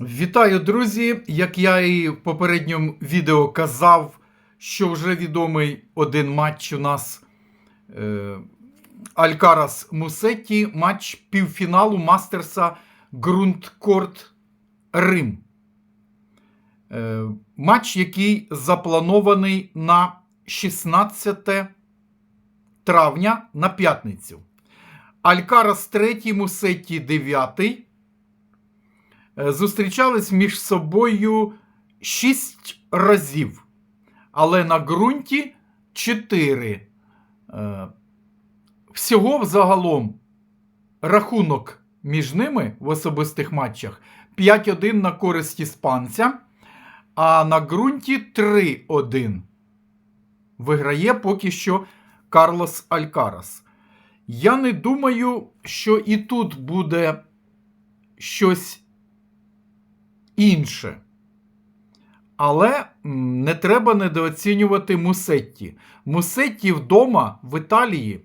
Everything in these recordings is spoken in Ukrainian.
Вітаю, друзі! Як я і в попередньому відео казав, що вже відомий один матч у нас е, Алькарас Мусетті, матч півфіналу Мастерса Ґрунткорт Рим. Е, матч, який запланований на 16 травня на п'ятницю. Алькарас 3, Мусетті 9. Е, Зустрічались між собою 6 разів, але на ґрунті 4. Е, Всього взагалом рахунок між ними в особистих матчах 5-1 на користь іспанця, а на ґрунті 3-1. Виграє поки що Карлос Алькарас. Я не думаю, що і тут буде щось інше. Але не треба недооцінювати Мусетті. Мусетті вдома в Італії, е,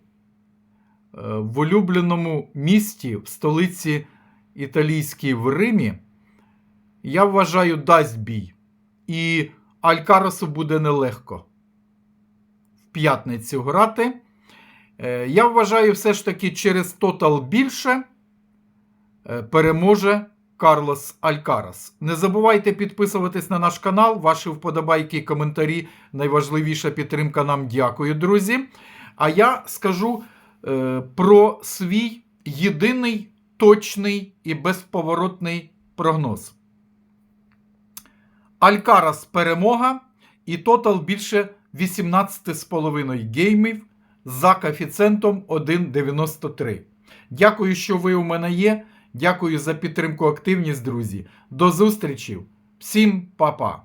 в улюбленому місті, в столиці італійській в Римі, я вважаю, дасть бій. І Алькарасу буде нелегко в п'ятницю грати. Е, Я вважаю, все ж таки через тотал більше е, переможе Карлос Алькарас. Не забувайте підписуватись на наш канал. Ваші вподобайки і коментарі. Найважливіша підтримка нам. Дякую, друзі. А я скажу е, про свій єдиний точний і безповоротний прогноз. Алькарас перемога і тотал більше 18,5 геймів за коефіцієнтом 1,93. Дякую, що ви у мене є. Дякую за підтримку, активність, друзі. До зустрічі. Всім па-па.